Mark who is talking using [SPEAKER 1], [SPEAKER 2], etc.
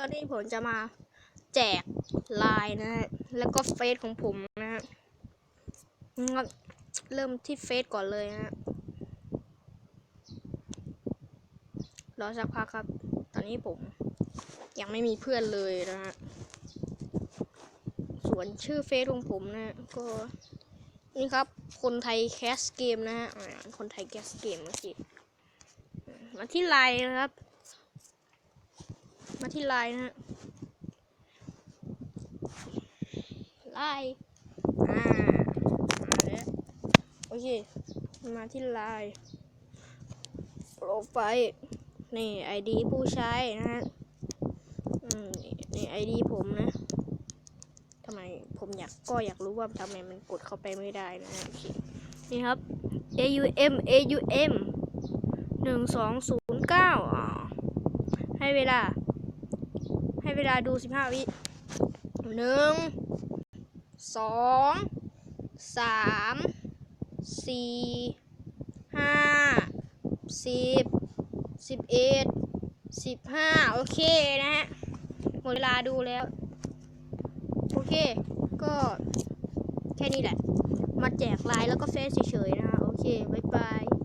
[SPEAKER 1] ตอนนี้ผมจะมาแจกไลน์นะฮะ แล้วก็เฟซของผมนะฮะเริ่มที่เฟซก่อนเลยนะฮะ รอสักพักครับ ตอนนี้ผมยังไม่มีเพื่อนเลยนะฮะ ส่วนชื่อเฟซของผมนะ ก็ นี่ครับ คนไทยแคสเกมนะฮะ คนไทยแคสเกมโอเคมาที่ไลน์นะครับ มาที่ไลน์นะฮะไลน์อ่ามาแล้วโอเค มาที่ไลน์โปรไฟล์นี่ไอดีผู้ใช้นะฮะอืมนี่นี่ไอดีผมนะทำไมผมอยากก็อยากรู้ว่าทำไมมันกดเข้าไปไม่ได้นะฮะโอเคนี่ครับ AUM AUM หนึ่งสองศูนย์เก้าอ่าให้เวลาให้ เวลาดูสิบห้าวิหนึ่งสองสามสี่ห้าสิบสิบเอ็ดสิบห้าโอเคนะฮะหมดเวลาดูแล้ว โอเค ก็แค่นี้แหละ มาแจกไลน์แล้วก็เฟซเฉยๆนะคะโอเค บ๊ายบาย